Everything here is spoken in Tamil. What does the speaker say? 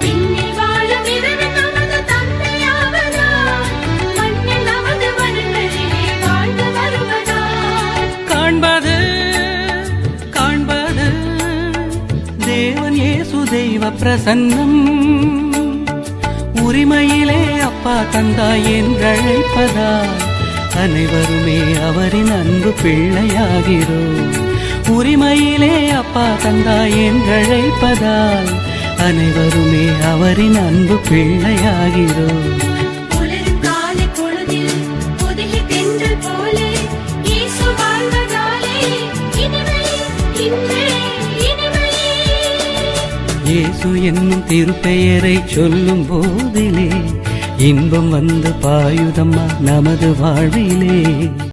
விண்ணில் வாழும் இறைவன் நமது தந்தையாவதால் மண்ணில் நமது மனங்களிலே வாழ்ந்து வருவதால். காண்பது காண்பது தேவன் இயேசு தெய்வ பிரசன்னம் உரிமையிலே அப்பா தந்தாய் என்றழைப்பதால் அனைவருமே அவரின் அன்பு பிள்ளையாகிறோம் உரிமையிலே அப்பா தந்தாய் என்றழைப்பதால் அனைவருமே அவரின் அன்பு பிள்ளையாகிறோம். இயேசு என்னும் திருப்பெயரை சொல்லும் போதிலே இன்பம் வந்து பாயுதம்மா நமது வாழ்விலே.